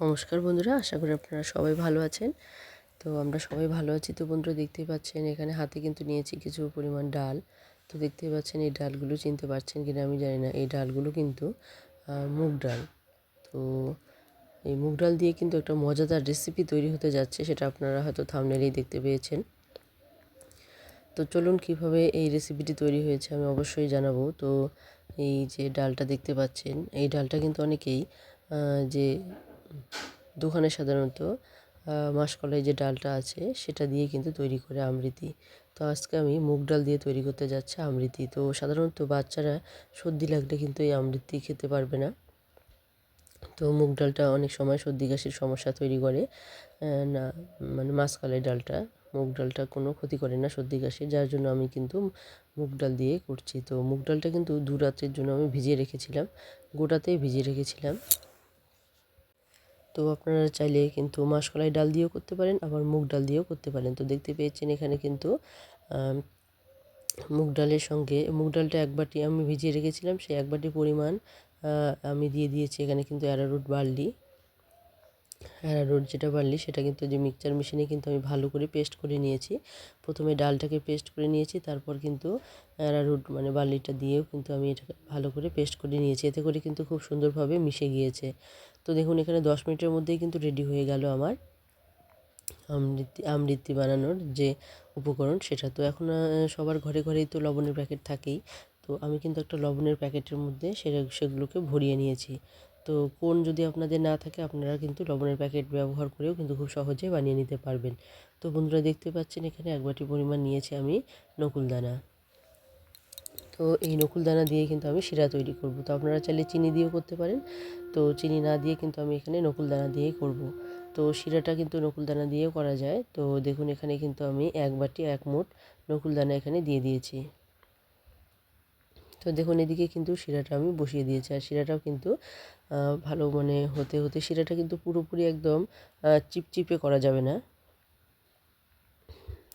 নমস্কার বন্ধুরা, আশা করি আপনারা সবাই ভালো আছেন। তো আমরা সবাই ভালো আছি তো বন্ধুরা দেখতেই পাচ্ছেন, এখানে হাতে কিন্তু নিয়েছি কিছু পরিমাণ ডাল। তো দেখতেই পাচ্ছেন এই ডালগুলো চিনতে পারছেন কিনা আমি জানি না, এই ডালগুলো কিন্তু মুগ ডাল। তো এই মুগ ডাল দিয়ে কিন্তু একটা মজাদার রেসিপি তৈরি হতে যাচ্ছে, সেটা আপনারা হয়তো থামনেলেই দেখতে পেয়েছেন। তো চলুন কীভাবে এই রেসিপিটি তৈরি হয়েছে আমি অবশ্যই জানাব। তো এই যে ডালটা দেখতে পাচ্ছেন, এই ডালটা কিন্তু অনেকেই যে দোকানে সাধারণত মাসকলাই যে ডালটা আছে, সেটা দিয়ে কিন্তু তৈরি করে আমৃতি। তো আজকে আমি মুগ ডাল দিয়ে তৈরি করতে যাচ্ছি আমৃতি। তো সাধারণত বাচ্চারা সর্দি লাগলে কিন্তু এই আমৃতি খেতে পারবে না। তো মুগ ডালটা অনেক সময় সর্দি কাশির সমস্যা তৈরি করে। না মানে মাসকলাই ডালটা, মুগ ডালটা কোনো ক্ষতি করে না সর্দি কাশি, যার জন্য আমি কিন্তু মুগ ডাল দিয়ে করছি। তো মুগ ডালটা কিন্তু দু রাতের জন্য আমি ভিজিয়ে রেখেছিলাম, গোটাতেই ভিজিয়ে রেখেছিলাম। তো আপনারা চাইলে কিন্তু মাসকলাই ডাল দিয়েও করতে পারেন, আবার মুগ ডাল দিয়েও করতে পারেন। তো দেখতে পেয়েছেন এখানে কিন্তু মুগ ডালের সঙ্গে, মুগ ডালটা এক বাটি আমি ভিজিয়ে রেখেছিলাম, সেই এক বাটি পরিমাণ আমি দিয়ে দিয়েছি। এখানে কিন্তু অ্যারারুট বার্লি। অ্যারারুট যেটা বার্লি সেটা কিন্তু যে মিক্সচার মেশিনে কিন্তু আমি ভালো করে পেস্ট করে নিয়েছি। প্রথমে ডালটাকে পেস্ট করে নিয়েছি, তারপর কিন্তু অ্যারারুট মানে বার্লিটা দিয়েও কিন্তু আমি এটাকে ভালো করে পেস্ট করে নিয়েছি। এতে করে কিন্তু খুব সুন্দরভাবে মিশে গিয়েছে। তো দেখুন, এখানে দশ মিনিটের মধ্যেই কিন্তু রেডি হয়ে গেল আমার আমৃতি আমৃতি বানানোর যে উপকরণ, সেটা তো এখন সবার ঘরে ঘরেই তো লবণের প্যাকেট থাকেই। তো আমি কিন্তু একটা লবণের প্যাকেটের মধ্যে সেটা, সেগুলোকে ভরিয়ে নিয়েছি। তো কোন যদি আপনাদের না থাকে, আপনারা কিন্তু লবণের প্যাকেট ব্যবহার করেও কিন্তু খুব সহজে বানিয়ে নিতে পারবেন। তো বন্ধুরা দেখতে পাচ্ছেন এখানে এক বাটি পরিমাণ নিয়েছি আমি নকুলদানা তো এই নকুলদানা দিয়ে কিন্তু আমি শিরা তৈরি করব। তো আপনারা চাইলে চিনি দিয়েও করতে পারেন। তো চিনি না দিয়ে কিন্তু আমি এখানে নকুলদানা দিয়েই করব। তো শিরাটা কিন্তু নকুলদানা দিয়েও করা যায়। তো দেখুন এখানে কিন্তু আমি এক বাটি এক মুঠ নকুলদানা এখানে দিয়ে দিয়েছি। তো দেখুন, এদিকে কিন্তু শিরাটা আমি বসিয়ে দিয়েছি। আর শিরাটাও কিন্তু ভালো মানে হতে হতে শিরাটা কিন্তু পুরোপুরি একদম চিপচিপে করা যাবে না।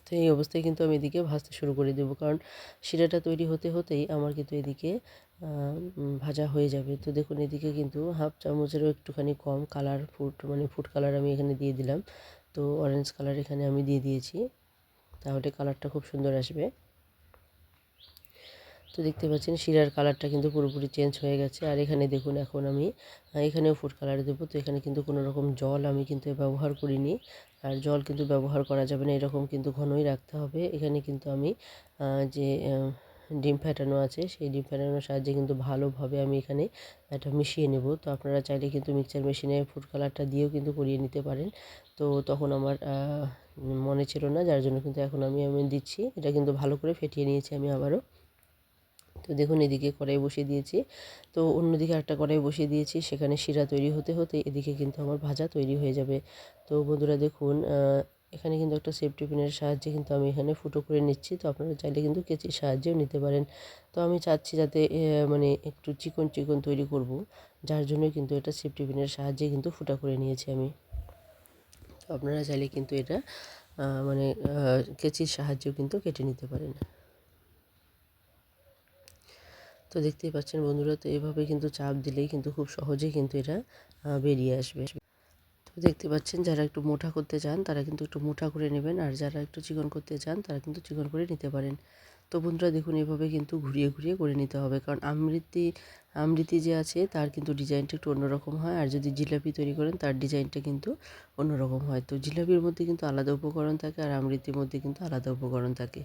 তো এই অবস্থায় কিন্তু আমি এদিকে ভাজতে শুরু করে দেবো। কারণ শিরাটা তৈরি হতে, হতেই আমার কিন্তু এদিকে ভাজা হয়ে যাবে। তো দেখুন, এদিকে কিন্তু হাফ চামচেরও একটুখানি কম কালার ফুড মানে ফুড কালার আমি এখানে দিয়ে দিলাম। তো অরেঞ্জ কালার এখানে আমি দিয়ে দিয়েছি। তাহলে কালারটা খুব সুন্দর আসবে। তো দেখতে পাচ্ছেন শিরার কালারটা কিন্তু পুরোপুরি চেঞ্জ হয়ে গেছে। আর এখানে দেখুন, এখন আমি এখানেও ফুড কালার দেবো। তো এখানে কিন্তু কোনো রকম জল আমি কিন্তু ব্যবহার করিনি। আর জল কিন্তু ব্যবহার করা যাবে না, এরকম কিন্তু ঘনই রাখতে হবে। এখানে কিন্তু আমি যে ডিম ফ্যাটানো আছে, সেই ডিম ফ্যাটানোর সাহায্যে কিন্তু ভালোভাবে আমি এখানে এটা মিশিয়ে নেব। তো আপনারা চাইলে কিন্তু মিক্সচার মেশিনে ফুড কালারটা দিয়েও কিন্তু করিয়ে নিতে পারেন। তো তখন আমার মনে ছিল না, যার জন্য কিন্তু এখন আমি আমি দিচ্ছি। এটা কিন্তু ভালো করে ফেটিয়ে নিয়েছি আমি আবারও। তো দেখুন, এদিকে কড়াই বসিয়ে দিয়েছি। তো অন্যদিকে একটা কড়াই বসিয়ে দিয়েছি, সেখানে শিরা তৈরি হতে হতে এদিকে কিন্তু আমার ভাজা তৈরি হয়ে যাবে। তো বন্ধুরা দেখুন এখানে কিন্তু একটা সেফটি পিনের সাহায্যে কিন্তু আমি এখানে ফুটো করে নিচ্ছি। তো আপনারা চাইলে কিন্তু কেচির সাহায্যেও নিতে পারেন। তো আমি চাচ্ছি যাতে মানে একটু চিকন চিকন তৈরি করব, যার জন্য কিন্তু এটা সেফটি পিনের সাহায্যে কিন্তু ফুটা করে নিয়েছি আমি। তো আপনারা চাইলে কিন্তু এটা মানে কেচির সাহায্যেও কিন্তু কেটে নিতে পারেন। তো দেখতেই পাচ্ছেন বন্ধুরা, তো এভাবে কিন্তু চাপ দিলেই কিন্তু খুব সহজেই কিন্তু এটা বেরিয়ে আসবে। তো দেখতে পাচ্ছেন যারা একটু মোটা করতে চান, তারা কিন্তু একটু মোটা করে নেবেন, আর যারা একটু চিকন করতে চান, তারা কিন্তু চিকন করে নিতে পারেন। তো বন্ধুরা দেখুন, এভাবে কিন্তু ঘুরিয়ে ঘুরিয়ে করে নিতে হবে, কারণ আমৃতি আমৃতি যে আছে, তার কিন্তু ডিজাইনটা একটু অন্যরকম হয়, আর যদি জিলাপি তৈরি করেন, তার ডিজাইনটা কিন্তু অন্যরকম হয়। তো জিলাপির মধ্যে কিন্তু আলাদা উপকরণ থাকে, আর আমৃতির মধ্যে কিন্তু আলাদা উপকরণ থাকে।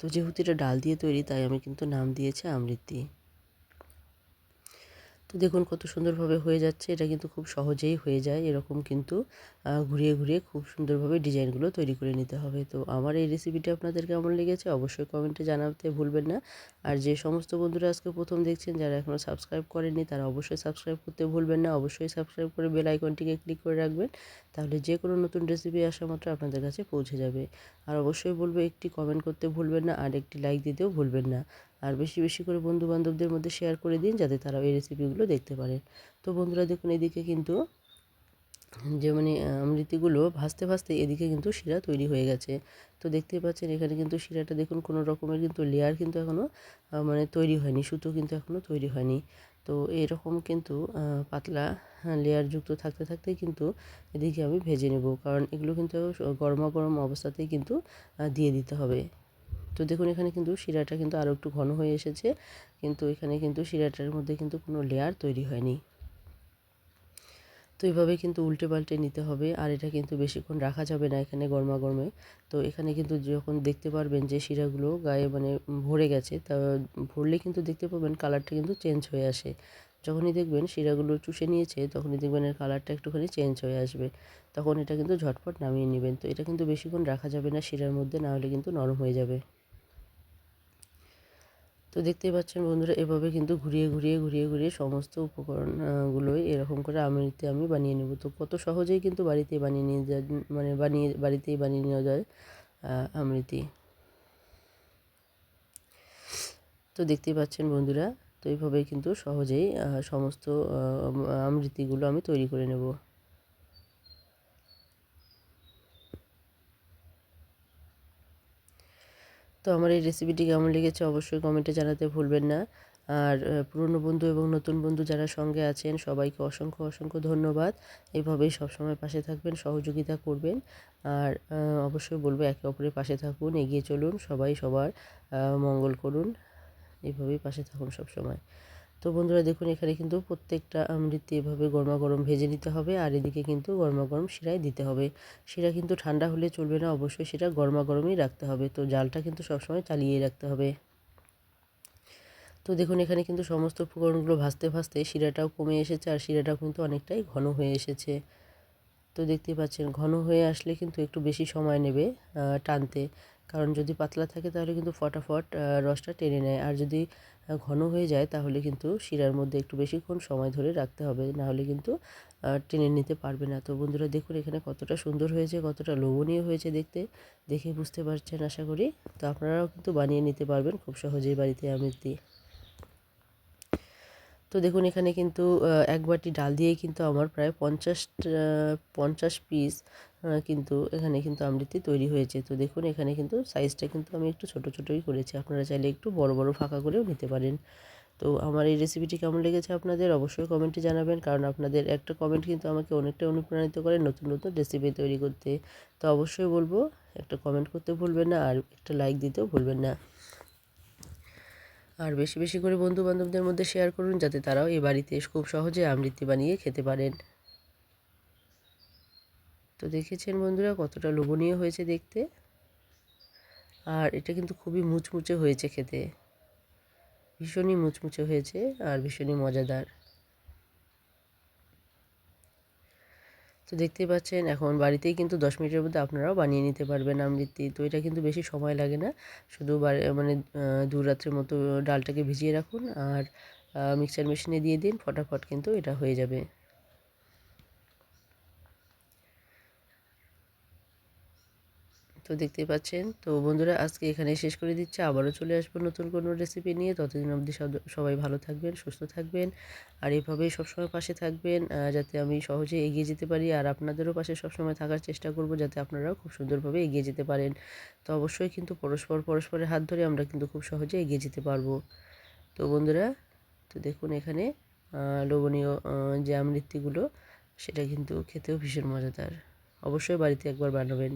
তো যেহেতু এটা ডাল দিয়ে তৈরি, তাই আমি কিন্তু নাম দিয়েছি আমৃতি। তো দেখুন কত সুন্দরভাবে হয়ে যাচ্ছে। এটা কিন্তু খুব সহজেই হয়ে যায়। এরকম কিন্তু ঘুরিয়ে ঘুরিয়ে খুব সুন্দরভাবে ডিজাইনগুলো তৈরি করে নিতে হবে। তো আমার এই রেসিপিটা আপনাদের কেমন লেগেছে অবশ্যই কমেন্টে জানাতে ভুলবেন না। আর যে সমস্ত বন্ধুরা আজকে প্রথম দেখছেন, যারা এখনও সাবস্ক্রাইব করেননি, তারা অবশ্যই সাবস্ক্রাইব করতে ভুলবেন না। অবশ্যই সাবস্ক্রাইব করে বেল আইকনটিকে ক্লিক করে রাখবেন। তাহলে যে কোনো নতুন রেসিপি আসা মাত্র আপনাদের কাছে পৌঁছে যাবে। আর অবশ্যই বলব, একটি কমেন্ট করতে ভুলবেন না আর একটি লাইক দিতেও ভুলবেন না। আর বেশি বেশি করে বন্ধু বান্ধবদের মধ্যে শেয়ার করে দিন যাতে তারা এই রেসিপিগুলো দেখতে পারেন তো বন্ধুরা দেখুন এদিকে কিন্তু যে মানে আমৃতিগুলো ভাজতে ভাজতে এদিকে কিন্তু শিরা তৈরি হয়ে গেছে। তো দেখতেই পাচ্ছেন এখানে কিন্তু শিরাটা দেখুন কোনো রকমের কিন্তু লেয়ার কিন্তু এখনও মানে তৈরি হয়নি, সুতো কিন্তু এখনও তৈরি হয়নি। তো এরকম কিন্তু পাতলা লেয়ারযুক্ত থাকতে থাকতেই কিন্তু এদিকে আমি ভেজে নেব। কারণ এগুলো কিন্তু গরমা গরম অবস্থাতেই কিন্তু দিয়ে দিতে হবে। তো দেখুন, এখানে কিন্তু শিরাটা কিন্তু আরও একটু ঘন হয়ে এসেছে, কিন্তু এখানে কিন্তু শিরাটার মধ্যে কিন্তু কোনো লেয়ার তৈরি হয়নি। তো এইভাবে কিন্তু উল্টে পাল্টে নিতে হবে, আর এটা কিন্তু বেশিক্ষণ রাখা যাবে না এখানে গরমা গরমে তো এখানে কিন্তু যখন দেখতে পারবেন যে শিরাগুলো গায়ে মানে ভরে গেছে, তা ভরলে কিন্তু দেখতে পাবেন কালারটা কিন্তু চেঞ্জ হয়ে আসে। যখনই দেখবেন শিরাগুলো চুষে নিয়েছে, তখনই দেখবেন এর কালারটা একটুখানি চেঞ্জ হয়ে আসবে। তখন এটা কিন্তু ঝটপট নামিয়ে নেবেন। তো এটা কিন্তু বেশিক্ষণ রাখা যাবে না শিরার মধ্যে, না হলে কিন্তু নরম হয়ে যাবে। তো দেখতেই পাচ্ছেন বন্ধুরা, এভাবে কিন্তু ঘুরিয়ে ঘুরিয়ে ঘুরিয়ে ঘুরিয়ে সমস্ত উপকরণগুলোই এরকম করে আমৃতি আমি বানিয়ে নেব। তো কত সহজেই কিন্তু বাড়িতে বানিয়ে নিয়ে যায় মানে বানিয়ে, বাড়িতেই বানিয়ে নেওয়া যায় আমৃতি। তো দেখতেই পাচ্ছেন বন্ধুরা, তো এইভাবেই কিন্তু সহজেই সমস্ত আমৃতিগুলো আমি তৈরি করে নেব। তো আমার এই রেসিপিটি কেমন লেগেছে অবশ্যই কমেন্টে জানাতে ভুলবেন না। আর পুরনো বন্ধু এবং নতুন বন্ধু যারা সঙ্গে আছেন, সবাইকে অসংখ্য অসংখ্য ধন্যবাদ। এভাবেই সবসময় পাশে থাকবেন, সহযোগিতা করবেন। আর অবশ্যই বলব একে অপরের পাশে থাকুন, এগিয়ে চলুন, সবাই সবার মঙ্গল করুন। এভাবেই পাশে থাকুন সব সময়। তো বন্ধুরা দেখুন, এখানে কিন্তু প্রত্যেকটা আমৃতি এভাবে গরমা গরম ভেজে নিতে হবে আর এদিকে কিন্তু গরমা গরম শিরায় দিতে হবে। শিরা কিন্তু ঠান্ডা হলে চলবে না, অবশ্যই সেটা গরমা গরমই রাখতে হবে। তো জালটা কিন্তু সবসময় চালিয়ে রাখতে হবে। তো দেখুন, এখানে কিন্তু সমস্ত উপকরণগুলো ভাজতে ভাজতে শিরাটাও কমে এসেছে আর শিরাটাও কিন্তু অনেকটাই ঘন হয়ে এসেছে। তো দেখতেই পাচ্ছেন, ঘন হয়ে আসলে কিন্তু একটু বেশি সময় নেবে টানতে। কারণ যদি পাতলা থাকে তাহলে কিন্তু ফটাফট রসটা টেনে নেয়। আর যদি ঘন হয়ে যায় তাহলে কিন্তু শিরার মধ্যে একটু বেশিক্ষণ সময় ধরে রাখতে হবে। নাহলে কিন্তু টেনে নিতে পারবে না। তো বন্ধুরা দেখুন এখানে কতটা সুন্দর হয়েছে, কতটা লোভনীয় হয়েছে দেখতে। দেখে বুঝতে পারছেন আশা করি। তো আপনারাও কিন্তু বানিয়ে নিতে পারবেন খুব সহজেই বাড়িতে আমৃতি তো দেখুন এখানে কিন্তু এক বাটি ডাল দিয়েই কিন্তু আমার প্রায় পঞ্চাশ পঞ্চাশ পিস কিন্তু এখানে কিন্তু আমৃতি তৈরি হয়েছে। তো দেখুন, এখানে কিন্তু সাইজটা কিন্তু আমি একটু ছোটো ছোটোই করেছি। আপনারা চাইলে একটু বড় বড় ফাঁকা করেও নিতে পারেন। তো আমার এই রেসিপিটি কেমন লেগেছে আপনাদের অবশ্যই কমেন্টে জানাবেন। কারণ আপনাদের একটা কমেন্ট কিন্তু আমাকে অনেকটা অনুপ্রাণিত করে নতুন নতুন রেসিপি তৈরি করতে। তো অবশ্যই বলব, একটা কমেন্ট করতে ভুলবেন না আর একটা লাইক দিতেও ভুলবেন না। আর বেশি বেশি করে বন্ধু বান্ধবদের মধ্যে শেয়ার করুন, যাতে তারাও এই বাড়িতে খুব সহজে আমৃতি বানিয়ে খেতে পারেন। তো দেখেছেন বন্ধুরা কতটা লোভনীয় হয়েছে দেখতে। আর এটা কিন্তু খুবই মুচমুচে হয়েছে খেতে। ভীষণই মুচমুচে হয়েছে আর ভীষণই মজাদার। তো দেখতেই পাচ্ছেন, এখন বাড়িতেই কিন্তু দশ মিনিটের মধ্যে আপনারাও বানিয়ে নিতে পারবেন আমৃতি। তো এটা কিন্তু বেশি সময় লাগে না। শুধু মানে দু রাত্রের মতো ডালটাকে ভিজিয়ে রাখুন আর মিক্সার মেশিনে দিয়ে দিন, ফটাফট কিন্তু এটা হয়ে যাবে। তো দেখতেই পাচ্ছেন। তো বন্ধুরা, আজকে এখানে শেষ করে দিচ্ছে। আবারও চলে আসব নতুন কোনো রেসিপি নিয়ে। ততদিন অবধি সবাই ভালো থাকবেন, সুস্থ থাকবেন আর এইভাবেই সবসময় পাশে থাকবেন যাতে আমি সহজে এগিয়ে যেতে পারি আর আপনাদেরও পাশে সবসময় থাকার চেষ্টা করব যাতে আপনারাও খুব সুন্দরভাবে এগিয়ে যেতে পারেন। তো অবশ্যই কিন্তু পরস্পর পরস্পরের হাত ধরে আমরা কিন্তু খুব সহজে এগিয়ে যেতে পারব। তো বন্ধুরা, তো দেখুন এখানে লোভনীয় যে আমৃত্তিগুলো, সেটা কিন্তু খেতেও ভীষণ মজাদার। অবশ্যই বাড়িতে একবার বানাবেন।